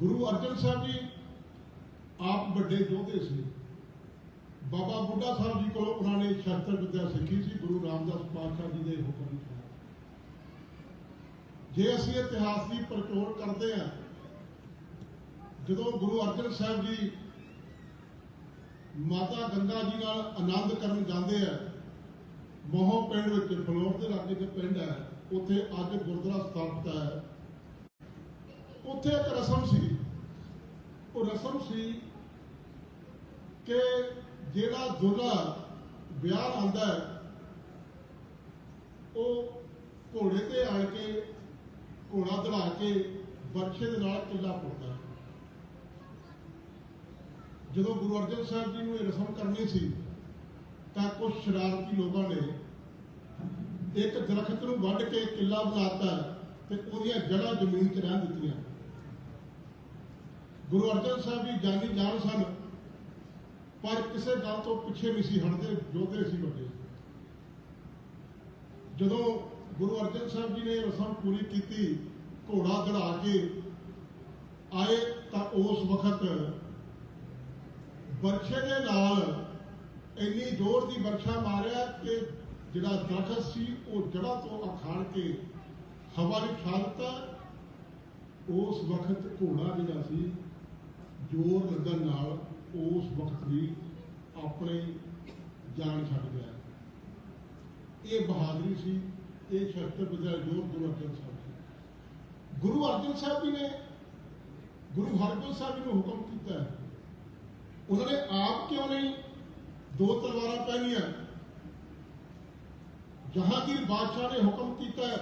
ਗੁਰੂ ਅਰਜਨ ਸਾਹਿਬ ਜੀ ਆਪ ਵੱਡੇ ਯੋਧੇ ਸੀ। ਬਾਬਾ ਬੁੱਢਾ ਸਾਹਿਬ ਜੀ ਕੋਲੋਂ ਉਹਨਾਂ ਨੇ ਸ਼ਸਤਰ ਵਿਦਿਆ ਸਿੱਖੀ ਸੀ, ਗੁਰੂ ਰਾਮਦਾਸ ਪਾਤਸ਼ਾਹ ਜੀ ਦੇ ਹੁਕਮ ਅਨੁਸਾਰ। ਜੇ ਅਸੀਂ ਇਤਿਹਾਸ ਦੀ ਪਰਚੋਲ ਕਰਦੇ ਹਾਂ, ਜਦੋਂ ਗੁਰੂ ਅਰਜਨ ਸਾਹਿਬ ਜੀ ਮਾਤਾ ਗੰਗਾ ਜੀ ਨਾਲ ਆਨੰਦ ਕਰਨ ਜਾਂਦੇ ਆ ਮੋਹ ਪਿੰਡ ਵਿੱਚ ਫਲੋਰ ਦੇ ਲਾਗੇ ਇੱਕ ਪਿੰਡ ਹੈ, ਉੱਥੇ ਅੱਜ ਗੁਰਦੁਆਰਾ ਸਥਾਪਿਤ ਹੈ। ਉੱਥੇ ਇੱਕ ਰਸਮ ਸੀ। ਉਹ ਰਸਮ ਸੀ ਕਿ ਜਿਹੜਾ ਦੁੱਲਾ ਵਿਆਹ ਆਉਂਦਾ ਉਹ ਘੋੜੇ ਤੇ ਆਣ ਕੇ, ਘੋੜਾ ਦੜਾ ਕੇ ਬਰਛੇ ਦੇ ਨਾਲ ਕਿੱਲਾ ਪੁੱਟਦਾ ਜਦੋਂ ਗੁਰੂ ਅਰਜਨ ਸਾਹਿਬ ਜੀ ਨੂੰ ਇਹ ਰਸਮ ਕਰਨੀ ਸੀ, ਤਾਂ ਕੁਝ ਸ਼ਰਾਰਤੀ ਲੋਕਾਂ ਨੇ ਇੱਕ ਦਰਖਤ ਨੂੰ ਵੱਢ ਕੇ ਕਿੱਲਾ ਬਣਾਤਾ ਤੇ ਉਹਦੀਆਂ ਜੜ੍ਹਾਂ ਜ਼ਮੀਨ 'ਚ ਰਹਿ ਦਿੱਤੀਆਂ। ਗੁਰੂ ਅਰਜਨ ਸਾਹਿਬ ਜੀ ਜਾਨੀ ਜਾਣ ਸਨ, ਪਰ ਕਿਸੇ ਗੱਲ ਤੋਂ ਪਿੱਛੇ ਨਹੀਂ ਸੀ ਹਟਦੇ ਯੋਧੇ ਸੀ ਵੱਡੇ। ਜਦੋਂ ਗੁਰੂ ਅਰਜਨ ਸਾਹਿਬ ਜੀ ਨੇ ਰਸਮ ਪੂਰੀ ਕੀਤੀ, ਘੋੜਾ ਦੜਾ ਕੇ ਆਏ ਤਾਂ ਉਸ ਵਕਤ ਬਰਛੇ ਦੇ ਨਾਲ ਇੰਨੀ ਜ਼ੋਰ ਦੀ ਵਰਖਾ ਮਾਰਿਆ ਕਿ ਜਿਹੜਾ ਦਰਖਤ ਸੀ, ਉਹ ਜੜ੍ਹਾਂ ਤੋਂ ਅਖਾੜ ਕੇ ਹਵਾ ਵਿੱਚ ਛਾ ਦਿੱਤਾ। ਉਸ ਵਕਤ ਘੋੜਾ ਜਿਹੜਾ ਸੀ ਜ਼ੋਰ ਲੱਗਣ ਨਾਲ ਉਸ ਵਕਤ ਵੀ ਆਪਣੇ ਜਾਨ ਛੱਡ ਗਿਆ। ਇਹ ਬਹਾਦਰੀ ਸੀ, ਇਹ ਸ਼ਸਤਰ ਵਿਦਿਆ ਜੋਰ ਗੁਰੂ ਅਰਜਨ ਸਾਹਿਬ ਜੀ ਗੁਰੂ ਅਰਜਨ ਸਾਹਿਬ ਜੀ ਨੇ ਗੁਰੂ ਹਰਗੋਬਿੰਦ ਸਾਹਿਬ ਜੀ ਨੂੰ ਹੁਕਮ ਕੀਤਾ ਉਹਨਾਂ ਨੇ ਆਪ ਕਿਉਂ ਨਹੀਂ ਦੋ ਤਲਵਾਰਾਂ ਪਹਿਨੀਆਂ? ਜਹਾਂਗੀਰ ਬਾਦਸ਼ਾਹ ਨੇ ਹੁਕਮ ਕੀਤਾ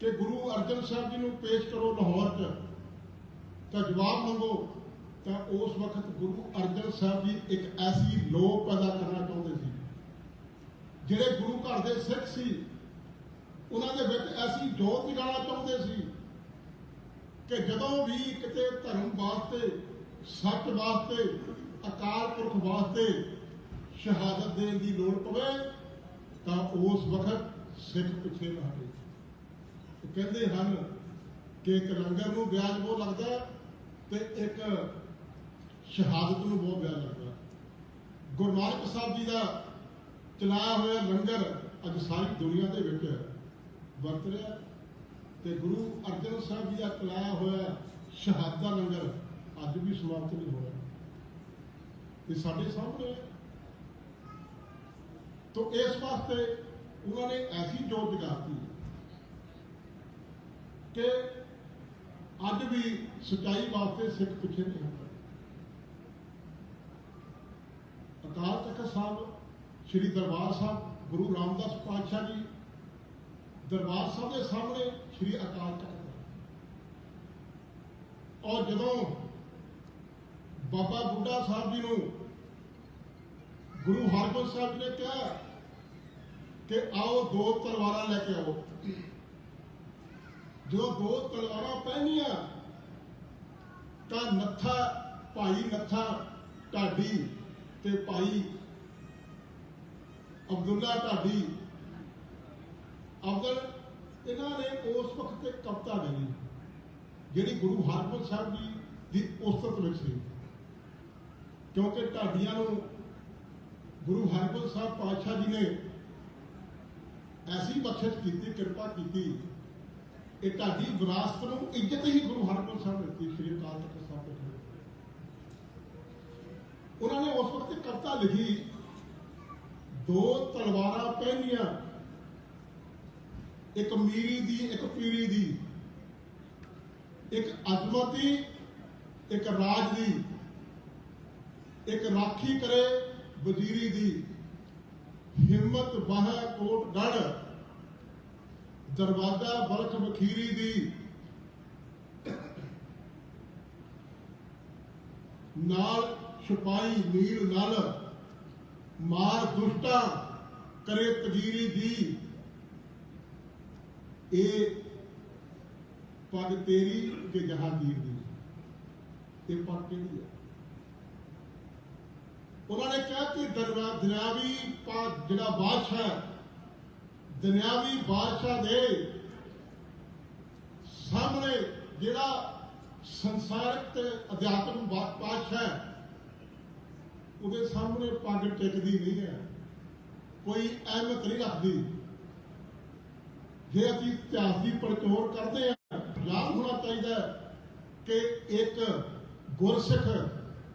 ਕਿ ਗੁਰੂ ਅਰਜਨ ਸਾਹਿਬ ਜੀ ਨੂੰ ਪੇਸ਼ ਕਰੋ ਲਾਹੌਰ 'ਚ। ਤਾਂ ਜਵਾਬ ਮੰਗੋ ਤਾਂ ਉਸ ਵਕਤ ਗੁਰੂ ਅਰਜਨ ਸਾਹਿਬ ਜੀ ਇੱਕ ਐਸੀ ਲੋ ਪੈਦਾ ਕਰਨਾ ਚਾਹੁੰਦੇ ਸੀ। ਜਿਹੜੇ ਗੁਰੂ ਘਰ ਦੇ ਸਿੱਖ ਸੀ, ਉਹਨਾਂ ਦੇ ਵਿੱਚ ਐਸੀ ਜੋਤ ਜਗਾਉਣਾ ਚਾਹੁੰਦੇ ਸੀ ਕਿ ਜਦੋਂ ਵੀ ਕਿਤੇ ਧਰਮ ਵਾਸਤੇ, ਸੱਚ ਵਾਸਤੇ, ਅਕਾਲ ਪੁਰਖ ਵਾਸਤੇ ਸ਼ਹਾਦਤ ਦੇਣ ਦੀ ਲੋੜ ਪਵੇ, ਤਾਂ ਉਸ ਵਕਤ ਸਿੱਖ ਪਿੱਛੇ ਨਾ ਹਟੇ। ਕਹਿੰਦੇ ਹਨ ਕਿ ਇੱਕ ਲੰਗਰ ਨੂੰ ਵਿਆਜ ਬਹੁਤ ਲੱਗਦਾ ਤੇ ਇੱਕ ਸ਼ਹਾਦਤ ਨੂੰ ਬਹੁਤ ਵਿਆਜ ਲੱਗਦਾ ਗੁਰੂ ਨਾਨਕ ਸਾਹਿਬ ਜੀ ਦਾ ਚਲਾਇਆ ਹੋਇਆ ਲੰਗਰ ਅੱਜ ਸਾਰੀ ਦੁਨੀਆ ਦੇ ਵਿੱਚ ਵਰਤ ਰਿਹਾ ਤੇ ਗੁਰੂ ਅਰਜਨ ਸਾਹਿਬ ਜੀ ਦਾ ਚਲਾਇਆ ਹੋਇਆ ਸ਼ਹਾਦਤ ਦਾ ਲੰਗਰ ਅੱਜ ਵੀ ਸਮਾਪਤ ਨਹੀਂ ਹੋਇਆ। ਇਹ ਸਾਡੇ ਸਾਹਮਣੇ ਹੈ। ਇਸ ਵਾਸਤੇ ਉਹਨਾਂ ਨੇ ਐਸੀ ਜੋਤ ਜਗਾਤੀ ਕਿ ਅੱਜ ਵੀ ਸਚਾਈ ਵਾਸਤੇ ਸਿੱਖ ਪਿੱਛੇ ਨਹੀਂ ਹਟਦੇ ਅਕਾਲ ਤਖਤ ਸਾਹਿਬ, ਸ੍ਰੀ ਦਰਬਾਰ ਸਾਹਿਬ, ਗੁਰੂ ਰਾਮਦਾਸ ਪਾਤਸ਼ਾਹ ਜੀ, ਦਰਬਾਰ ਸਾਹਿਬ ਦੇ ਸਾਹਮਣੇ ਸ੍ਰੀ ਅਕਾਲ ਤਖਤ ਔਰ ਜਦੋਂ ਬਾਬਾ ਬੁੱਢਾ ਸਾਹਿਬ ਜੀ ਨੂੰ ਗੁਰੂ ਹਰਗੋਬਿੰਦ ਸਾਹਿਬ ਜੀ ਨੇ ਕਿਹਾ ਕਿ ਆਓ ਦੋ ਤਲਵਾਰਾਂ ਲੈ ਕੇ ਆਓ। ਜਦੋਂ ਦੋ ਤਲਵਾਰਾਂ ਪਹਿਨੀਆਂ, ਤਾਂ ਨੱਥਾ, ਭਾਈ ਨੱਥਾ, ਢਾਡੀ ਤੇ ਭਾਈ ਅਬਦੁੱਲਾ ਢਾਡੀ, ਅਬਦੁਲ, ਇਹਨਾਂ ਨੇ ਉਸ ਵਕਤ ਤੇ ਕਵਿਤਾ ਲਿਖੀ, ਜਿਹੜੀ ਗੁਰੂ ਹਰਗੋਬਿੰਦ ਸਾਹਿਬ ਜੀ ਦੀ ਉਸਤਤ ਵਿੱਚ ਸੀ। ਕਿਉਂਕਿ ਢਾਡੀਆਂ ਨੂੰ ਗੁਰੂ ਹਰਗੋਬਿੰਦ ਸਾਹਿਬ ਪਾਤਸ਼ਾਹ ਜੀ ਨੇ ਐਸੀ ਬਖਸ਼ਿਸ਼ ਕੀਤੀ, ਕਿਰਪਾ ਕੀਤੀ, ਇਹ ਢਾਡੀ ਵਿਰਾਸਤ ਨੂੰ ਇੱਜ਼ਤ ਹੀ ਗੁਰੂ ਹਰਗੋਬਿੰਦ ਸਾਹਿਬ ਨੇ ਦਿੱਤੀ, ਸ੍ਰੀ ਅਕਾਲ ਤਖਤ ਉਹਨਾਂ ਨੇ ਉਸ ਵਕਤ ਕਵਿਤਾ ਲਿਖੀ, ਦੋ ਤਲਵਾਰਾਂ ਪਹਿਨੀਆਂ, ਇੱਕ ਮੀਰੀ ਦੀ, ਇੱਕ ਪੀਰੀ ਦੀ, ਇੱਕ ਅਜ਼ਮਤ ਦੀ, ਇੱਕ ਰਾਜ ਦੀ, ਇੱਕ ਰਾਖੀ ਕਰੇ ਵਜ਼ੀਰੀ ਦੀ। ਹਿੰਮਤ ਬਾਹ ਕੋਟ ਗੜ, ਦਰਵਾਜ਼ਾ ਬਲਖ ਬਖੀਰੀ ਦੀ। ਨਾਲ ਛਪਾਈ ਨੀਲ ਨਲ ਮਾਰ ਦੁਸ਼ਟਾ ਕਰੇ ਤਗੀਰੀ ਦੀ। ਇਹ ਪੱਗ ਤੇਰੀ ਕਿ ਜਹਾਂਗੀਰ ਦੀ। ਇਹ ਪੱਗ ਕਿਹਦੀ ਹੈ ਉਹਨਾਂ ਨੇ ਕਿਹਾ ਕਿ ਦਰਵਾ ਦੁਨਿਆਵੀ ਪਾ ਜਿਹੜਾ ਬਾਦਸ਼ਾਹ ਹੈ, ਦੁਨਿਆਵੀ ਬਾਦਸ਼ਾਹ ਦੇ ਸਾਹਮਣੇ ਜਿਹੜਾ ਸੰਸਾਰਕ ਤੇ ਅਧਿਆਤਮ ਬਾ- ਹੈ, ਉਹਦੇ ਸਾਹਮਣੇ ਪੱਗ ਟਿਕਦੀ ਨਹੀਂ ਹੈ। ਕੋਈ ਅਹਿਮਤ ਨਹੀਂ ਰੱਖਦੀ। ਜੇ ਅਸੀਂ ਇਤਿਹਾਸ ਦੀ ਪੜਚੋਲ ਕਰਦੇ ਹਾਂ, ਯਾਦ ਹੋਣਾ ਚਾਹੀਦਾ ਕਿ ਇੱਕ ਗੁਰਸਿੱਖ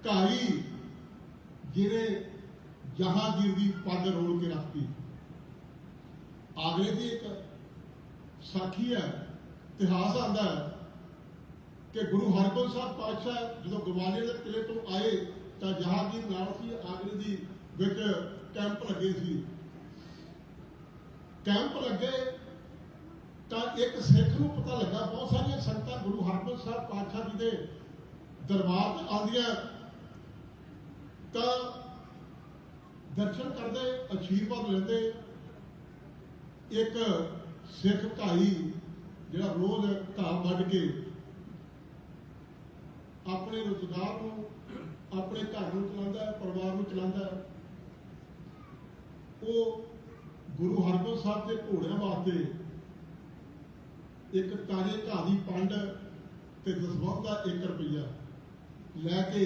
ਘਾਈ ਜਿਹਨੇ ਜਹਾਂਗੀਰ ਦੀ ਪੱਗ ਰੋਲ ਕੇ ਰੱਖਤੀ। ਆਗਰੇ ਦੀ ਇੱਕ ਸਾਖੀ ਹੈ, ਇਤਿਹਾਸ ਆਂਦਾ ਹੈ ਕਿ ਗੁਰੂ ਹਰਗੋਬਿੰਦ ਸਾਹਿਬ ਪਾਤਸ਼ਾਹ ਜਦੋਂ ਗਵਾਲੀਅਰ ਦੇ ਕਿਲੇ ਤੋਂ ਆਏ ਤਾਂ ਜਹਾਂਗੀਰ ਨਾਲ ਸੀ ਆਗਰੇ ਦੀ ਵਿੱਚ ਕੈਂਪ ਲੱਗੇ ਸੀ। ਕੈਂਪ ਲੱਗੇ ਤਾਂ ਇੱਕ ਸਿੱਖ ਨੂੰ ਪਤਾ ਲੱਗਾ, ਬਹੁਤ ਸਾਰੀਆਂ ਸੰਗਤਾਂ ਗੁਰੂ ਹਰਗੋਬਿੰਦ ਸਾਹਿਬ ਪਾਤਸ਼ਾਹ ਜੀ ਦੇ ਦਰਬਾਰ 'ਚ ਆਉਂਦੀਆਂ। ਤਾਂ ਦਰਸ਼ਨ ਕਰਦੇ, ਅਸ਼ੀਰਵਾਦ ਲੈਂਦੇ। ਇੱਕ ਸਿੱਖ ਭਾਈ ਜਿਹੜਾ ਰੋਜ਼ ਘਾਹ ਵੱਢ ਕੇ ਆਪਣੇ ਰੁਜ਼ਗਾਰ ਨੂੰ ਆਪਣੇ ਘਰ ਨੂੰ ਚਲਾਉਂਦਾ ਹੈ, ਪਰਿਵਾਰ ਨੂੰ ਚਲਾਉਂਦਾ ਹੈ। ਉਹ ਗੁਰੂ ਹਰਗੋਬਿੰਦ ਸਾਹਿਬ ਦੇ ਘੋੜਿਆਂ ਵਾਸਤੇ ਇੱਕ ਤਾਜੇ ਘਾਹ ਦੀ ਪੰਡ ਤੇ ਦਸਵੰਧ ਦਾ 1 ਰੁਪਈਆ ਲੈ ਕੇ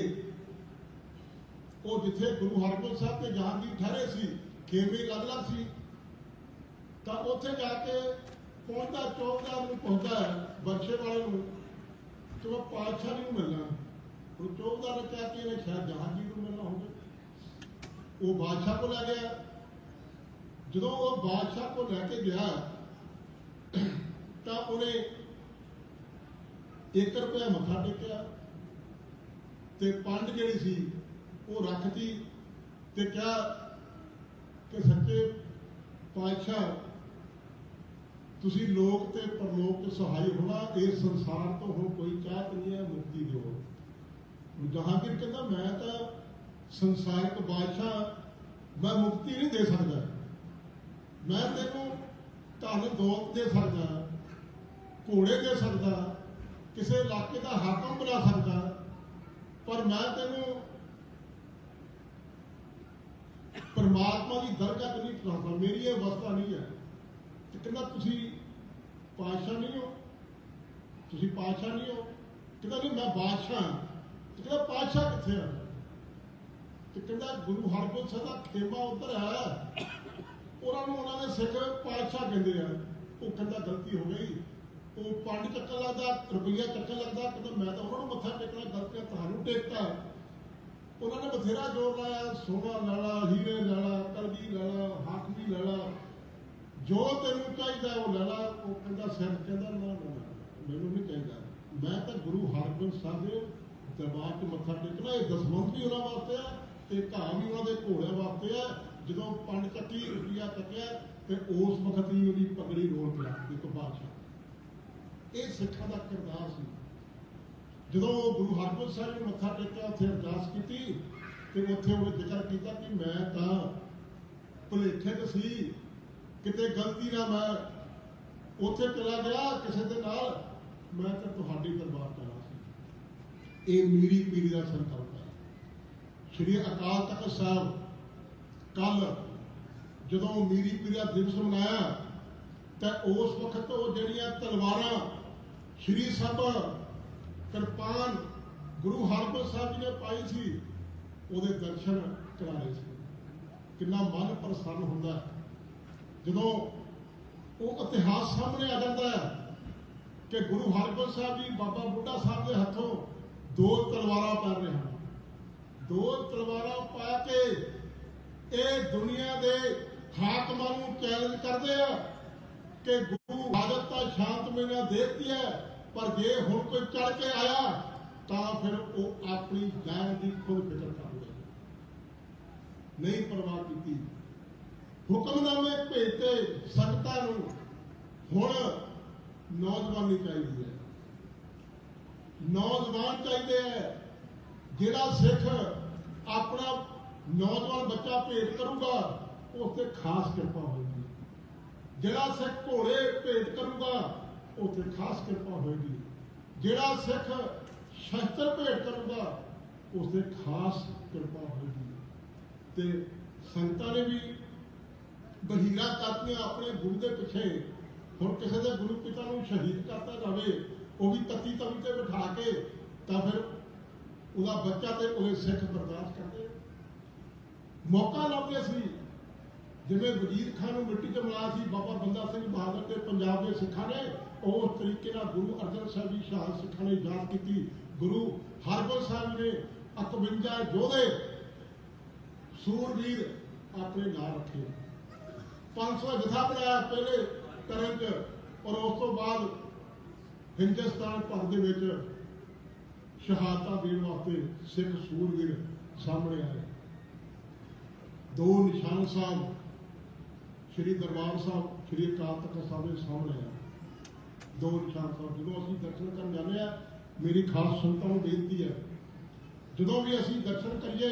ਉਹ ਜਿੱਥੇ ਗੁਰੂ ਹਰਗੋਬਿੰਦ ਸਾਹਿਬ ਤੇ ਜਾਣ ਦੀ ਠਹਿਰੇ ਸੀ, ਖੇਮੇ ਅਲੱਗ-ਅਲੱਗ ਸੀ, ਤਾਂ ਉੱਥੇ ਜਾ ਕੇ ਪਹੁੰਚਦਾ, ਚੌਕਦਾਰ ਨੂੰ ਪਹੁੰਚਦਾ ਹੈ ਬਰਛੇ ਵਾਲੇ ਨੂੰ, ਕਿ ਮੈਂ ਪਾਤਸ਼ਾਹ ਨੂੰ ਮਿਲਣਾ। ਉਹ ਚੌਕਦਾਰ ਨੇ ਕਿਹਾ ਕਿ ਇਹਨੇ ਸ਼ਾਇਦ ਜਹਾਂਗੀਰ ਨੂੰ ਮਿਲਣਾ ਹੋਵੇ। ਉਹ ਬਾਦਸ਼ਾਹ ਕੋਲ ਲੈ ਗਿਆ। ਜਦੋਂ ਉਹ ਬਾਦਸ਼ਾਹ ਕੋਲ ਲੈ ਕੇ ਗਿਆ, ਤਾਂ ਉਹਨੇ 1 ਰੁਪਇਆ ਮੱਥਾ ਟੇਕਿਆ ਤੇ ਪੰਡ ਜਿਹੜੀ ਸੀ, ਉਹ ਰੱਖਤੀ ਤੇ ਕਿਹਾ ਕਿ ਸੱਚੇ ਪਾਤਸ਼ਾਹ, ਤੁਸੀਂ ਲੋਕ ਤੇ ਪਰਲੋਕ ਚ ਸਹਾਈ ਹੋਣਾ, ਇਸ ਸੰਸਾਰ ਤੋਂ ਹੁਣ ਕੋਈ ਚਾਹਤ ਨਹੀਂ ਹੈ, ਮੁਕਤੀ ਦਿਓ। ਜਹਾਂਗੀਰ ਕਹਿੰਦਾ ਮੈਂ ਤਾਂ ਸੰਸਾਰਿਕ ਬਾਦਸ਼ਾਹ, ਮੈਂ ਮੁਕਤੀ ਨਹੀਂ ਦੇ ਸਕਦਾ। ਮੈਂ ਤੈਨੂੰ ਧਨ, ਦੌਲਤ ਦੇ ਸਕਦਾ, ਘੋੜੇ ਦੇ ਸਕਦਾ, ਕਿਸੇ ਇਲਾਕੇ ਦਾ ਹਾਕਮ ਬਣਾ ਸਕਦਾ, ਪਰ ਮੈਂ ਤੈਨੂੰ ਪਰਮਾਤਮਾ ਦੀ ਦਰਗਾਹ ਤੇ ਨਹੀਂ ਪਹੁੰਚਦਾ ਮੇਰੀ ਇਹ ਅਵਸਥਾ ਨਹੀਂ ਹੈ। ਤੇ ਕਹਿੰਦਾ, ਤੁਸੀਂ ਪਾਤਸ਼ਾਹ ਨਹੀਂ ਹੋ। ਤੁਸੀਂ ਪਾਤਸ਼ਾਹ ਨਹੀਂ ਹੋ। ਕਹਿੰਦਾ, ਨਹੀਂ, ਮੈਂ ਬਾਦਸ਼ਾਹ ਤੇ ਕਹਿੰਦਾ ਪਾਤਸ਼ਾਹ ਕਿੱਥੇ ਆ? ਤੇ ਕਹਿੰਦਾ ਗੁਰੂ ਹਰਗੋਬਿੰਦ ਸਾਹਿਬ ਦਾ ਖੇਮਾ ਉੱਧਰ ਹੈ। ਉਹਨਾਂ ਨੂੰ ਉਹਨਾਂ ਦੇ ਸਿੱਖ ਪਾਤਸ਼ਾਹ ਕਹਿੰਦੇ ਆ। ਉਹ ਕਹਿੰਦਾ ਗਲਤੀ ਹੋ ਗਈ। ਉਹ ਪੰਜ ਚੱਕਰ ਲੱਗਦਾ ਰੁਪਈਆ ਚੱਕਰ ਲੱਗਦਾ। ਕਹਿੰਦਾ ਮੈਂ ਤਾਂ ਉਹਨਾਂ ਨੂੰ ਮੱਥਾ ਟੇਕਣਾ ਗਲਤੀਆਂ ਤੁਹਾਨੂੰ ਟੇਕਤਾ। ਉਹਨਾਂ ਨੇ ਬਥੇਰਾ ਜ਼ੋਰ ਲਾਇਆ। ਸੋਨਾ ਲਾਲਾ ਹੀਰੇ ਲਾਲਾ ਕਲਗੀ ਲਾਲਾ ਹਾਕਮੀ ਲਾਲਾ ਜੋ ਤੈਨੂੰ ਚਾਹੀਦਾ ਉਹ ਲਾਲਾ ਉਹ ਕਹਿੰਦਾ ਸਿਰ ਕਹਿੰਦਾ ਨਾ, ਮੈਨੂੰ ਨਹੀਂ ਚਾਹੀਦਾ। ਮੈਂ ਤਾਂ ਗੁਰੂ ਹਰਗੋਬਿੰਦ ਸਾਹਿਬ ਦੇ ਦਰਬਾਰ 'ਚ ਮੱਥਾ ਟੇਕਣਾ, ਇਹ ਦਸਵੰਧ ਵੀ ਉਹਨਾਂ ਵਾਸਤੇ ਆ ਤੇ ਘਾਹ ਵੀ ਉਹਨਾਂ ਦੇ ਘੋੜਿਆਂ ਵਾਸਤੇ ਆ। ਜਦੋਂ ਪੰਡ ਚੱਕੀ ਰੁਪਈਆ ਚੱਕਿਆ ਤੇ ਉਸ ਵਕਤ ਹੀ ਉਹਦੀ ਪਗੜੀ ਰੋਲ ਕੇ ਇੱਕ ਬਾਦਸ਼ਾਹ। ਇਹ ਸਿੱਖਾਂ ਦਾ ਕਿਰਦਾਰ ਸੀ। ਜਦੋਂ ਗੁਰੂ ਹਰਗੋਬਿੰਦ ਸਾਹਿਬ ਨੇ ਮੱਥਾ ਟੇਕਿਆ, ਉੱਥੇ ਅਰਦਾਸ ਕੀਤੀ ਤੇ ਉੱਥੇ ਉਹਨੇ ਜ਼ਿਕਰ ਕੀਤਾ ਕਿ ਮੈਂ ਤਾਂ ਭੁਲੇਖੇ 'ਚ ਸੀ, ਕਿਤੇ ਗਲਤੀ ਨਾ ਮੈਂ ਉੱਥੇ ਚਲਾ ਗਿਆ, ਕਿਸੇ ਦੇ ਨਾਲ, ਮੈਂ ਤਾਂ ਤੁਹਾਡੀ ਦਰਬਾਰ ਇਹ ਮੇਰੀ ਪੀੜੀ ਦਾ ਸੰਕਲਪ ਹੈ। ਸ਼੍ਰੀ ਅਕਾਲ ਤਖਤ ਸਾਹਿਬ ਕੱਲ ਜਦੋਂ ਮੇਰੀ ਪੀੜੀ ਦਾ ਦਿਵਸ ਮਨਾਇਆ, ਤਾਂ ਉਸ ਵਕਤ ਉਹ ਜਿਹੜੀਆਂ ਤਲਵਾਰਾਂ ਸ਼੍ਰੀ ਸਭਾ ਕਿਰਪਾਨ ਗੁਰੂ ਹਰਗੋਬਿੰਦ ਸਾਹਿਬ ਜੀ ਨੇ ਪਾਈ ਸੀ, ਉਹਦੇ ਦਰਸ਼ਨ ਕਰਾ ਰਹੇ ਸੀ। ਕਿੰਨਾ ਮਨ ਪ੍ਰਸੰਨ ਹੁੰਦਾ ਜਦੋਂ ਉਹ ਇਤਿਹਾਸ ਸਾਹਮਣੇ ਆ ਜਾਂਦਾ ਹੈ ਕਿ ਗੁਰੂ ਹਰਗੋਬਿੰਦ ਸਾਹਿਬ ਜੀ ਬਾਬਾ ਬੁੱਢਾ ਸਾਹਿਬ ਦੇ ਹੱਥੋਂ ਦੋ ਤਲਵਾਰਾਂ ਪਾ ਰਹੇ ਹਨ ਦੋ ਤਲਵਾਰਾਂ ਪਾ ਕੇ ਇਹ ਦੁਨੀਆ ਦੇ ਹਾਕਮਾਂ ਨੂੰ ਚੈਲੰਜ ਕਰਦੇ ਆ ਕਿ ਗੁਰੂ ਹਾਜ਼ਰ ਤਾਂ ਸ਼ਾਂਤ ਨਾਲ ਦੇਤੀ ਹੈ, ਪਰ ਜੇ ਹੁਣ ਕੋਈ ਚੜ ਕੇ ਆਇਆ, ਤਾਂ ਫਿਰ ਉਹ ਆਪਣੀ ਜਾਨ ਦੀ ਖੁਦ ਫਿਕਰ ਕਰਦਾ ਨਹੀਂ ਪਰਵਾਹ ਕੀਤੀ। ਹੁਕਮਨਾਮੇ ਭੇਜਤੇ ਸੰਗਤਾਂ ਨੂੰ, ਹੁਣ ਨੌਜਵਾਨੀ ਚਾਹੀਦੀ ਹੈ। ਨੌਜਵਾਨ ਚਾਹੀਦੇ ਹੈ ਜਿਹੜਾ ਸਿੱਖ ਆਪਣਾ ਨੌਜਵਾਨ ਬੱਚਾ ਭੇਟ ਕਰੂਗਾ ਉਸ ਤੇ ਖਾਸ ਕਿਰਪਾ ਹੋਏਗੀ। ਜਿਹੜਾ ਸਿੱਖ ਘੋੜੇ ਭੇਟ ਕਰੂਗਾ ਉਸ ਤੇ ਖਾਸ ਕਿਰਪਾ ਹੋਏਗੀ। ਜਿਹੜਾ ਸਿੱਖ ਸ਼ਸਤਰ ਭੇਟ ਕਰੂਗਾ ਉਸ ਤੇ ਖਾਸ ਕਿਰਪਾ ਹੋਏਗੀ। ਤੇ ਸੰਗਤਾਂ ਨੇ ਵੀ ਬਹੀਰਾ ਕਰਤੀਆਂ ਆਪਣੇ ਗੁਰੂ ਦੇ ਪਿੱਛੇ। ਹੁਣ ਕਿਸੇ ਦੇ ਗੁਰੂ ਪਿਤਾ ਨੂੰ ਸ਼ਹੀਦ ਕਰਤਾ ਜਾਵੇ ਉਹ ਵੀ ਤੱਤੀ ਤਵੀ ਤੇ ਬਿਠਾ ਕੇ ਤਾਂ ਫਿਰ ਉਹਦਾ ਬੱਚਾ ਤੇ ਉਹਦੇ ਸਿੱਖ ਬਰਦਾਸ਼ਤ ਕਰਦੇ ਆ। ਮੌਕਾ ਲੱਭਦੇ ਸੀ। ਜਿਵੇਂ ਵਜ਼ੀਰ ਖਾਨ ਨੂੰ ਮਿੱਟੀ 'ਚ ਮਿਲਾਇਆ ਸੀ, ਬਾਬਾ ਬੰਦਾ ਸਿੰਘ ਬਹਾਦਰ ਤੇ ਪੰਜਾਬ ਦੇ ਸਿੱਖਾਂ ਨੇ ਉਸ ਤਰੀਕੇ ਨਾਲ ਗੁਰੂ ਅਰਜਨ ਸਾਹਿਬ ਜੀ ਸ਼ਹਾਦਤ ਸਿੱਖਾਂ ਨੇ ਯਾਦ ਕੀਤੀ। ਗੁਰੂ ਹਰਗੋਬਿੰਦ ਸਾਹਿਬ ਨੇ 51 ਯੋਧੇ ਸੂਰਵੀਰ ਆਪਣੇ ਨਾਲ ਰੱਖੇ। 500 ਜਥਾ ਬਣਾਇਆ ਪਹਿਲੇ ਕਰਨ ਚ, ਔਰ ਉਸ ਤੋਂ ਬਾਅਦ ਹਿੰਦੁਸਤਾਨ ਭਰ ਦੇ ਵਿੱਚ ਸ਼ਹਾਦਤਾਂ ਦੇਣ ਵਾਸਤੇ ਸਿੱਖ ਸੂਰਵੀਰ ਸਾਹਮਣੇ ਆਏ। ਦੋ ਨਿਸ਼ਾਨ ਸਾਹਿਬ ਸ੍ਰੀ ਦਰਬਾਰ ਸਾਹਿਬ, ਸ੍ਰੀ ਅਕਾਲ ਤਖਤ ਸਾਹਿਬ ਦੇ ਸਾਹਮਣੇ ਆ ਦੋ ਨਿਸ਼ਾਨ ਸਾਹਿਬ, ਜਦੋਂ ਅਸੀਂ ਦਰਸ਼ਨ ਕਰਨ ਜਾਂਦੇ ਆ ਮੇਰੀ ਖਾਸ ਸੰਗਤਾਂ ਨੂੰ ਬੇਨਤੀ ਹੈ, ਜਦੋਂ ਵੀ ਅਸੀਂ ਦਰਸ਼ਨ ਕਰੀਏ,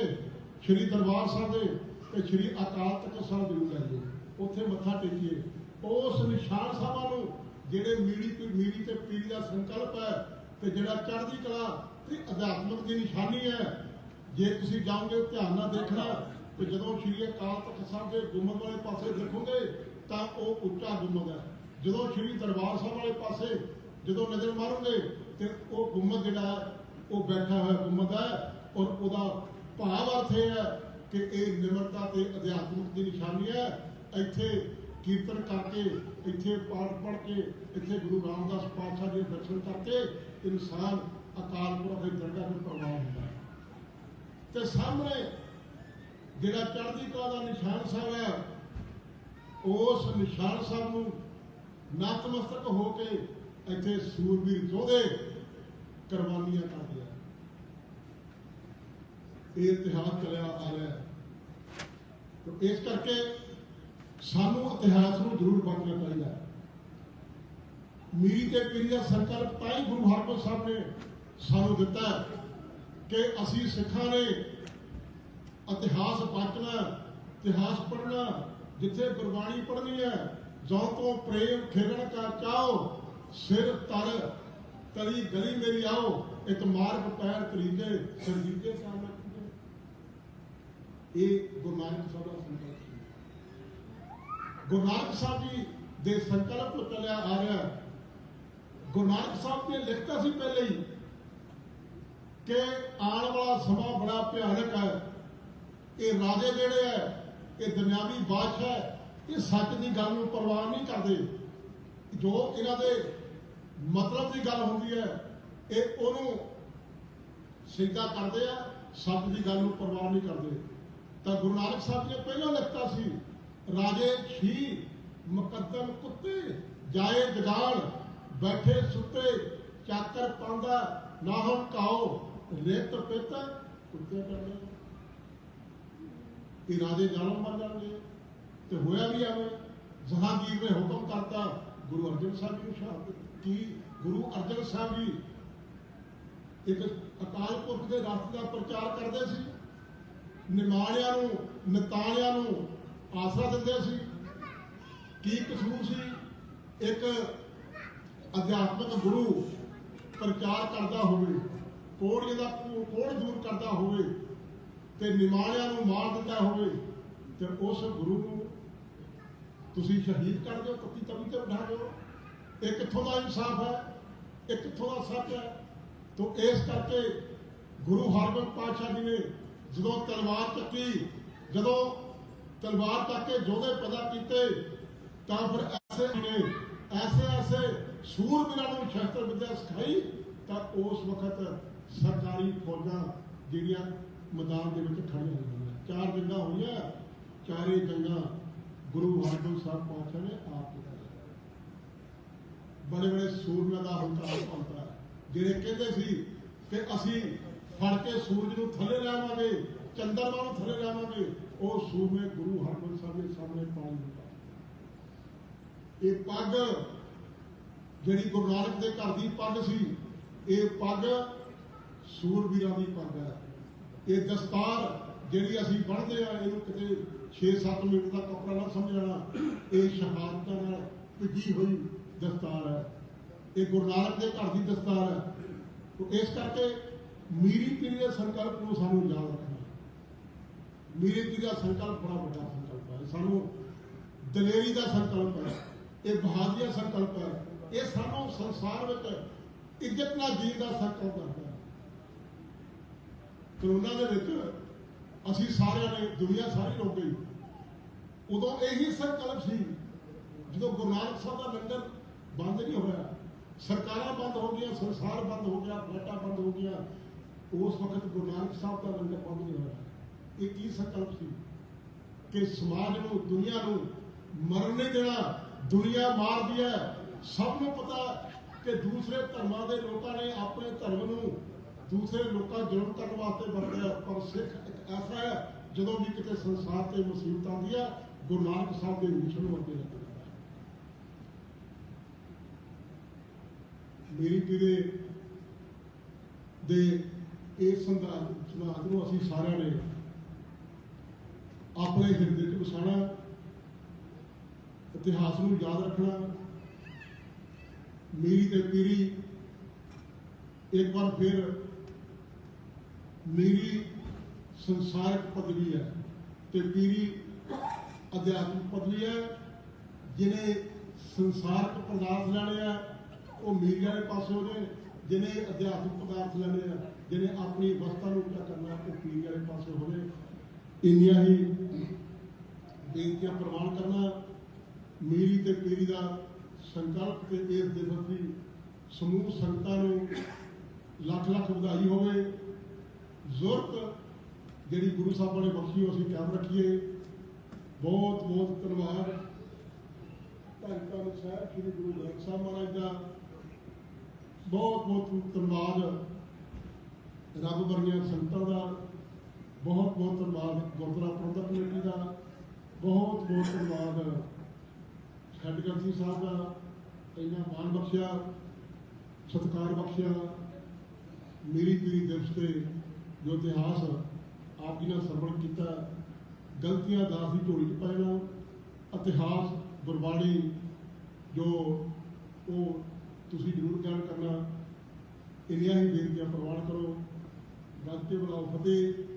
ਸ੍ਰੀ ਦਰਬਾਰ ਸਾਹਿਬ ਦੇ ਤੇ ਸ੍ਰੀ ਅਕਾਲ ਤਖਤ ਸਾਹਿਬ ਜ਼ਰੂਰ ਜਾਈਏ ਉੱਥੇ ਮੱਥਾ ਟੇਕੀਏ। ਉਸ ਨਿਸ਼ਾਨ ਸਾਹਿਬਾਂ ਨੂੰ ਜਿਹੜੇ ਮੀਰੀ ਤੇ ਮੀਰੀ ਤੇ ਪੀਰੀ ਦਾ ਸੰਕਲਪ ਹੈ ਤੇ ਜਿਹੜਾ ਚੜ੍ਹਦੀ ਕਲਾ ਤੇ ਅਧਿਆਤਮਕ ਦੀ ਨਿਸ਼ਾਨੀ ਹੈ ਜੇ ਤੁਸੀਂ ਜਾਓਗੇ ਧਿਆਨ ਨਾਲ ਦੇਖਣਾ ਤੇ ਜਦੋਂ ਸ੍ਰੀ ਅਕਾਲ ਤਖਤ ਸਾਹਿਬ ਦੇ ਗੁੰਮਦ ਵਾਲੇ ਪਾਸੇ ਦੇਖੋਗੇ ਤਾਂ ਉਹ ਉੱਚਾ ਗੁੰਮਦ ਹੈ। ਜਦੋਂ ਸ੍ਰੀ ਦਰਬਾਰ ਸਾਹਿਬ ਵਾਲੇ ਪਾਸੇ ਜਦੋਂ ਨਜ਼ਰ ਮਾਰੋਗੇ ਤੇ ਉਹ ਗੁੰਮਦ ਜਿਹੜਾ ਹੈ, ਉਹ ਬੈਠਾ ਹੋਇਆ ਗੁੰਮਦ ਹੈ ਔਰ ਉਹਦਾ ਭਾਵ ਅਰਥ ਇਹ ਹੈ ਕਿ ਇਹ ਨਿਮਰਤਾ ਤੇ ਅਧਿਆਤਮਕ ਦੀ ਨਿਸ਼ਾਨੀ ਹੈ। ਇੱਥੇ ਕੀਰਤਨ ਕਰਕੇ ਇੱਥੇ ਪਾਠ ਪੜ੍ਹ ਕੇ ਇੱਥੇ ਗੁਰੂ ਰਾਮਦਾਸ ਪਾਤਸ਼ਾਹ ਦੇ ਦਰਸ਼ਨ ਕਰਕੇ ਇਨਸਾਨ ਅਕਾਲ ਪੁਰਖ ਦੇ ਦਰਗਾਹ ਨੂੰ ਪ੍ਰਵਾਨ ਹੁੰਦਾ ਹੈ। ਤੇ ਸਾਹਮਣੇ ਜਿਹੜਾ ਚੜ੍ਹਦੀ ਕਲਾ ਦਾ ਨਿਸ਼ਾਨ ਸਾਹਿਬ ਹੈ, ਉਸ ਨਿਸ਼ਾਨ ਸਾਹਿਬ ਨੂੰ ਨਤਮਸਤਕ ਹੋ ਕੇ ਇੱਥੇ ਸੂਰਬੀਰ ਯੋਧੇ ਕੁਰਬਾਨੀਆਂ ਕਰਦੇ ਆ ਇਹ ਇਤਿਹਾਸ ਚਲਿਆ ਆ ਰਿਹਾ ਤੇ ਇਸ ਕਰਕੇ ਸਾਨੂੰ ਇਤਿਹਾਸ ਨੂੰ ਜ਼ਰੂਰ ਪੜ੍ਹਨਾ ਚਾਹੀਦਾ ਮੀਰੀ ਤੇ ਪੀਰੀ ਦਾ ਸੰਕਲਪ ਤਾਂ ਹੀ ਗੁਰੂ ਹਰਗੋਬਿੰਦ ਸਾਹਿਬ ਨੇ ਸਾਨੂੰ ਦਿੱਤਾ ਕਿ ਅਸੀਂ ਸਿੱਖਾਂ ਨੇ ਇਤਿਹਾਸ ਬਾਟਣਾ ਇਤਿਹਾਸ ਪੜ੍ਹਨਾ, ਜਿੱਥੇ ਗੁਰਬਾਣੀ ਪੜ੍ਹਨੀ ਹੈ ਜੋ ਤੋਂ ਪ੍ਰੇਮ ਖੇਲਣ ਕਾ ਚਾਓ ਸਿਰ ਤਰ ਤਲੀ ਗਲੀ ਮੇਰੀ ਆਓ, ਇੱਕ ਮਾਰਗ ਪੈਰ ਤਰੀਕੇ ਸਰਜੀਤੇ ਸਾਹਮਣੇ ਇਹ ਗੁਰੂ ਨਾਨਕ ਸਾਹਿਬ ਦਾ ਸੰਕਲਪ ਗੁਰੂ ਨਾਨਕ ਸਾਹਿਬ ਜੀ ਦੇ ਸੰਕਲਪ ਤੋਂ ਚੱਲਿਆ ਆ ਰਿਹਾ ਗੁਰੂ ਨਾਨਕ ਸਾਹਿਬ ਨੇ ਲਿਖਤਾ ਸੀ ਪਹਿਲੇ ਹੀ ਕਿ ਆਉਣ ਵਾਲਾ ਸਮਾਂ ਬੜਾ ਭਿਆਨਕ ਹੈ। ਇਹ ਰਾਜੇ ਜਿਹੜੇ ਹੈ ਇਹ ਦੁਨਿਆਵੀ ਬਾਦਸ਼ਾਹ ਹੈ, ਇਹ ਸੱਚ ਦੀ ਗੱਲ ਨੂੰ ਪਰਵਾਹ ਨਹੀਂ ਕਰਦੇ। ਜੋ ਇਹਨਾਂ ਦੇ ਮਤਲਬ ਦੀ ਗੱਲ ਹੁੰਦੀ ਹੈ ਇਹ ਉਹਨੂੰ ਸਿੱਧਾ ਕਰਦੇ ਆ ਸੱਚ ਦੀ ਗੱਲ ਨੂੰ ਪਰਵਾਹ ਨਹੀਂ ਕਰਦੇ। ਤਾਂ ਗੁਰੂ ਨਾਨਕ ਸਾਹਿਬ ਨੇ ਪਹਿਲਾਂ ਲਿਖਤਾ ਸੀ ਰਾਜੇ ਛੀ ਮੁਕੱਦਮ ਕੁੱਤੇ, ਜਾਏ ਜਗਾਲ ਬੈਠੇ ਸੁੱਤੇ, ਚਾਕਰ ਪਾਉਂਦਾ ਨਾ ਹੁਣ ਕਾਓ ਰੇਤ ਪਿੱਤ, ਕੁੱਤੇ ਕਰਦੇ ਇਹ ਰਾਜੇ ਜ਼ਾਲਮ ਬਣ ਜਾਣਗੇ, ਤੇ ਹੋਇਆ ਵੀ ਐਵੇਂ। ਜਹਾਂਗੀਰ ਨੇ ਹੁਕਮ ਕਰਤਾ, ਗੁਰੂ ਅਰਜਨ ਸਾਹਿਬ ਜੀ ਨੂੰ ਸ਼ਹਾਦਤ ਕੀ ਗੁਰੂ ਅਰਜਨ ਸਾਹਿਬ ਜੀ ਇੱਕ ਅਕਾਲ ਪੁਰਖ ਦੇ ਰਸਤੇ ਦਾ ਪ੍ਰਚਾਰ ਕਰਦੇ ਸੀ। ਨਿਮਾਣਿਆਂ ਨੂੰ ਨਤਾਣਿਆਂ ਨੂੰ ਆਸਰਾ ਦਿੰਦੇ ਸੀ। ਕੀ ਕਸੂਰ ਸੀ? ਇੱਕ ਅਧਿਆਤਮਿਕ ਗੁਰੂ ਪ੍ਰਚਾਰ ਕਰਦਾ ਹੋਵੇ ਕੋੜ ਦਾ ਕੋੜ ਦੂਰ ਕਰਦਾ ਹੋਵੇ ਤੇ ਨਿਮਾਣਿਆਂ ਨੂੰ ਮਾਰ ਦਿੰਦਾ ਹੋਵੇ, ਤੇ ਉਸ ਗੁਰੂ ਨੂੰ ਤੁਸੀਂ ਸ਼ਹੀਦ ਕਰ ਦਿਓ ਪੱਕੀ ਤਵੀ ਤੇ ਬਿਠਾ ਦਿਓ। ਇਹ ਕਿੱਥੋਂ ਦਾ ਇਨਸਾਫ ਹੈ? ਇਹ ਕਿੱਥੋਂ ਦਾ ਸੱਚ ਹੈ? ਤੋ ਇਸ ਕਰਕੇ ਗੁਰੂ ਹਰਗੋਬਿੰਦ ਪਾਤਸ਼ਾਹ ਜੀ ਨੇ ਜਦੋਂ ਤਲਵਾਰ ਚੱਕੀ, ਜਦੋਂ ਤਲਵਾਰ ਤੱਕ ਕੇ ਜੋਧੇ ਪੈਦਾ ਕੀਤੇ, ਤਾਂ ਫਿਰ ਐਸੇ ਨੇ, ਐਸੇ ਐਸੇ ਸੂਰਬੀਰਾਂ ਨੂੰ ਸ਼ਸਤਰ ਵਿਦਿਆ ਸਿਖਾਈ, ਤਾਂ ਉਸ ਵਕਤ ਸਰਕਾਰੀ ਫੌਜਾਂ ਜਿਹੜੀਆਂ ਮੈਦਾਨ ਦੇ ਵਿੱਚ ਖੜੀਆਂ ਹੋਈਆਂ। ਚਾਰ ਜੰਗਾਂ ਹੋਈਆਂ, ਚਾਰੇ ਜੰਗਾਂ ਗੁਰੂ ਹਰਗੋਬਿੰਦ ਸਾਹਿਬ ਪਾਤਸ਼ਾਹ ਨੇ, ਆਪ ਬੜੇ ਬੜੇ ਸੂਰਮਿਆਂ ਦਾ ਹੰਕਾਰ ਹੁੰਦਾ ਜਿਹੜੇ ਕਹਿੰਦੇ ਸੀ ਕਿ ਅਸੀਂ ਫੜ ਕੇ ਸੂਰਜ ਨੂੰ ਥੱਲੇ ਲਾਵਾਂਗੇ ਚੰਦਰਮਾ ਨੂੰ ਥੱਲੇ ਲਾਵਾਂਗੇ ਉਹ ਸੂਰਮੇ ਗੁਰੂ ਹਰਗੋਬਿੰਦ ਸਾਹਿਬ ਦੇ ਸਾਹਮਣੇ ਪਾਉਣ ਦਿੱਤਾ ਇਹ ਪੱਗ, ਜਿਹੜੀ ਗੁਰੂ ਨਾਨਕ ਦੇ ਘਰ ਦੀ ਪੱਗ ਸੀ, ਇਹ ਪੱਗ ਸੂਰਬੀਰਾਂ ਦੀ ਪੱਗ ਹੈ। ਇਹ ਦਸਤਾਰ ਜਿਹੜੀ ਅਸੀਂ ਬਣਦੇ ਆ ਇਹਨੂੰ ਕਿਤੇ 6-7 ਮਿੰਟ ਦਾ ਕੱਪੜਾ ਨਾ ਸਮਝਣਾ, ਇਹ ਸ਼ਹਾਦਤਾਂ ਨਾਲ ਭਿੱਜੀ ਹੋਈ ਦਸਤਾਰ ਹੈ। ਇਹ ਗੁਰੂ ਨਾਨਕ ਦੇ ਘਰ ਦੀ ਦਸਤਾਰ ਹੈ। ਇਸ ਕਰਕੇ ਮੀਰੀ ਪੀਰੀ ਦੇ ਸੰਕਲਪ ਨੂੰ ਸਾਨੂੰ ਯਾਦ ਰੱਖਣਾ ਮੀਰੀ ਪੀਰੀ ਦਾ ਸੰਕਲਪ ਬੜਾ ਵੱਡਾ ਸੰਕਲਪ ਹੈ। ਸਾਨੂੰ ਦਲੇਰੀ ਦਾ ਸੰਕਲਪ ਹੈ, ਇਹ ਬਹਾਦਰੀ ਦਾ ਸੰਕਲਪ ਹੈ, ਇਹ ਸਾਨੂੰ ਸੰਸਾਰ ਵਿੱਚ ਇੱਜ਼ਤ ਨਾਲ ਜੀਣ ਦਾ ਸੰਕਲਪ ਕਰਦਾ ਹੈ। ਕਰੋਨਾ ਦੇ ਵਿੱਚ ਅਸੀਂ ਸਾਰਿਆਂ ਨੇ, ਦੁਨੀਆ ਸਾਰੀ ਰੁਕ ਗਈ। ਉਦੋਂ ਇਹੀ ਸੰਕਲਪ ਸੀ, ਜਦੋਂ ਗੁਰੂ ਨਾਨਕ ਸਾਹਿਬ ਦਾ ਲੰਗਰ ਬੰਦ ਨਹੀਂ ਹੋਇਆ, ਸਰਕਾਰਾਂ ਬੰਦ ਹੋ ਗਈਆਂ, ਸੰਸਾਰ ਬੰਦ ਹੋ ਗਿਆ, ਫਲੈਟਾਂ ਬੰਦ ਹੋ ਗਈਆਂ, ਉਸ ਵਕਤ ਗੁਰੂ ਨਾਨਕ ਸਾਹਿਬ ਦਾ ਲੰਗਰ ਬੰਦ ਨਹੀਂ ਹੋਇਆ। ਇਹ ਕੀ ਸੰਕਲਪ ਸੀ? ਕਿ ਸਮਾਜ ਨੂੰ, ਦੁਨੀਆ ਨੂੰ ਮਰਨ ਨਹੀਂ ਦੇਣਾ ਦੁਨੀਆ ਮਾਰਦੀ ਹੈ, ਸਭ ਨੂੰ ਪਤਾ ਕਿ ਦੂਸਰੇ ਧਰਮਾਂ ਦੇ ਲੋਕਾਂ ਨੇ ਆਪਣੇ ਧਰਮ ਨੂੰ ਦੂਸਰੇ ਲੋਕਾਂ ਜ਼ੁਲਮ ਕਰਨ ਵਾਸਤੇ ਵਰਤਿਆ। ਪਰ ਸਿੱਖ ਇੱਕ ਐਸਾ ਹੈ, ਜਦੋਂ ਵੀ ਕਿਤੇ ਸੰਸਾਰ ਤੇ ਮੁਸੀਬਤ ਆਉਂਦੀ ਹੈ ਗੁਰੂ ਨਾਨਕ ਸਾਹਿਬ ਦੇ ਮਿਸ਼ਨ ਨੂੰ ਅੱਗੇ ਮੇਰੀ ਪੀਰੇ ਦੇ ਇਸ ਸੰਦਰਭ ਨੂੰ ਅਸੀਂ ਸਾਰਿਆਂ ਨੇ ਆਪਣੇ ਹਿਰਦੇ 'ਚ ਵਸਾਣਾ ਇਤਿਹਾਸ ਨੂੰ ਯਾਦ ਰੱਖਣਾ। ਮੇਰੀ ਤੇ ਪੀਰੀ ਇੱਕ ਵਾਰ ਫਿਰ ਮੇਰੀ ਸੰਸਾਰਿਕ ਪਦਵੀ ਹੈ ਤੇ ਪੀਰੀ ਅਧਿਆਤਮਿਕ ਪਦਵੀ ਹੈ। ਜਿਹਨੇ ਸੰਸਾਰਕ ਪਦਾਰਥ ਲੈਣੇ ਆ, ਉਹ ਮੀਰੀ ਵਾਲੇ ਪਾਸੇ ਉਹਨੇ ਜਿਹਨੇ ਅਧਿਆਤਮਿਕ ਪਦਾਰਥ ਲੈਣੇ ਆ, ਜਿਹਨੇ ਆਪਣੀ ਅਵਸਥਾ ਨੂੰ ਉੱਚਾ ਕਰਨਾ, ਉਹ ਪੀਰੀ ਵਾਲੇ ਪਾਸੇ ਹੋਵੇ ਇੰਨੀਆਂ ਹੀ ਬੇਨਤੀਆਂ ਪ੍ਰਵਾਨ ਕਰਨਾ ਮੇਰੀ ਤੇ ਪੀਰੀ ਦਾ ਸੰਕਲਪ ਤੇ ਇਸ ਦਿਵਸ ਦੀ ਸਮੂਹ ਸੰਗਤਾਂ ਨੂੰ ਲੱਖ ਲੱਖ ਵਧਾਈ ਹੋਵੇ। ਜ਼ੁਰਤ ਜਿਹੜੀ ਗੁਰੂ ਸਾਹਿਬਾਂ ਨੇ ਬਖਸ਼ੀ ਉਹ ਅਸੀਂ ਕਾਇਮ ਰੱਖੀਏ। ਬਹੁਤ ਬਹੁਤ ਧੰਨਵਾਦ। ਧੰਨ ਧੰਨ ਸਾਹਿਬ, ਸ੍ਰੀ ਗੁਰੂ ਗ੍ਰੰਥ ਸਾਹਿਬ ਮਹਾਰਾਜ ਦਾ ਬਹੁਤ ਬਹੁਤ ਧੰਨਵਾਦ। ਰੱਬ ਵਰਗੀਆਂ ਸੰਗਤਾਂ ਦਾ ਬਹੁਤ ਬਹੁਤ ਧੰਨਵਾਦ ਗੁਰਦੁਆਰਾ ਪ੍ਰਬੰਧਕ ਕਮੇਟੀ ਦਾ, ਬਹੁਤ ਬਹੁਤ ਧੰਨਵਾਦ ਹੈੱਡ ਗ੍ਰੰਥੀ ਸਾਹਿਬ ਦਾ, ਇੰਨਾ ਮਾਣ ਬਖਸ਼ਿਆ, ਸਤਿਕਾਰ ਬਖਸ਼ਿਆ। ਮੇਰੀ ਪੀਰੀ ਦਿਵਸ ਤੇ ਜੋ ਇਤਿਹਾਸ ਆਪ ਜੀ ਨੇ ਸਰਵਣ ਕੀਤਾ, ਗਲਤੀਆਂ ਦਾਸ ਦੀ ਝੋਲੀ 'ਚ ਪੈਣਾ ਇਤਿਹਾਸ, ਗੁਰਬਾਣੀ ਜੋ ਉਹ ਤੁਸੀਂ ਜ਼ਰੂਰ ਗਿਆਨ ਕਰਨਾ, ਇੰਨੀਆਂ ਹੀ ਬੇਨਤੀਆਂ ਪ੍ਰਵਾਨ ਕਰੋ। ਗਲਤੀ ਬੁਲਾਓ ਫਤਿਹ।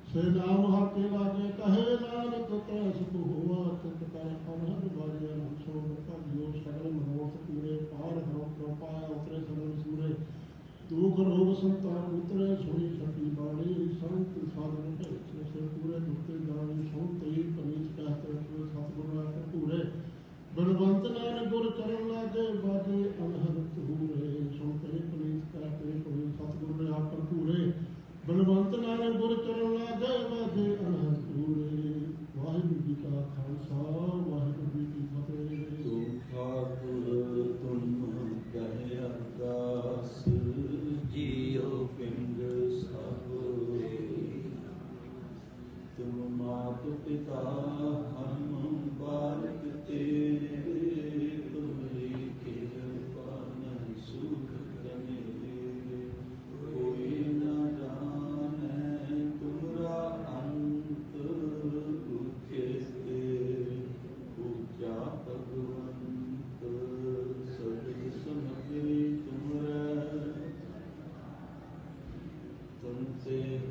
ਸੇ ਨਾਮ ਹਰ ਕੇ ਲਾਗੇ, ਕਹੇ ਨਾਨਕ ਤੈ ਸੁਖ ਹੋਆ, ਤਿਤ ਕਰ ਅਨਹਦ ਬਾਜਿਆ ਨਾਮ ਸੋ ਭਜਿਓ ਸਗਲ ਮਨੋਰਥ ਪੂਰੇ, ਪਾਰ ਹਰੋ ਪ੍ਰੋ ਪਾਇਆ ਉਤਰੇ ਸਗਲ ਸੂਰੇ। ਦੁਖ ਰੋਗ ਸੰਤਾਪ ਉਤਰੇ, ਸੁਣੀ ਛਟੀ ਬਾਣੀ, ਸੰਤ ਸਾਧਨ ਭੇਟ ਸੇ ਪੂਰੇ ਦੁਖਤੇ ਜਾਣੀ ਸੋ ਤੇਈ ਪਨੀਤ ਕਹਤੇ ਸੋ ਸਤਿਗੁਰੂ ਨਾਲ ਭੂਰੇ ਬਲਵੰਤ ਨਾਨਕ ਗੁਰ ਚਰਨ ਲਾਗੇ ਬਾਗੇ ਅਨਹਦ ਤੂਰੇ ਸੋ ਤੇਈ ਪਨੀਤ ਕਹਤੇ ਕੋਈ ਸਤਿਗੁਰੂ ਨੇ ਆਪ ਭੂਰੇ ਬਲਵੰਤ ਨਾਨਕ ਗੁਰ ਚਰਨ ਲਾਗੇ ਬਾਗੇ ਅਨਹਦ ਤੂਰੇ ਵਾਹਿਗੁਰੂ ਜੀ ਕਾ ਖਾਲਸਾ। Entonces,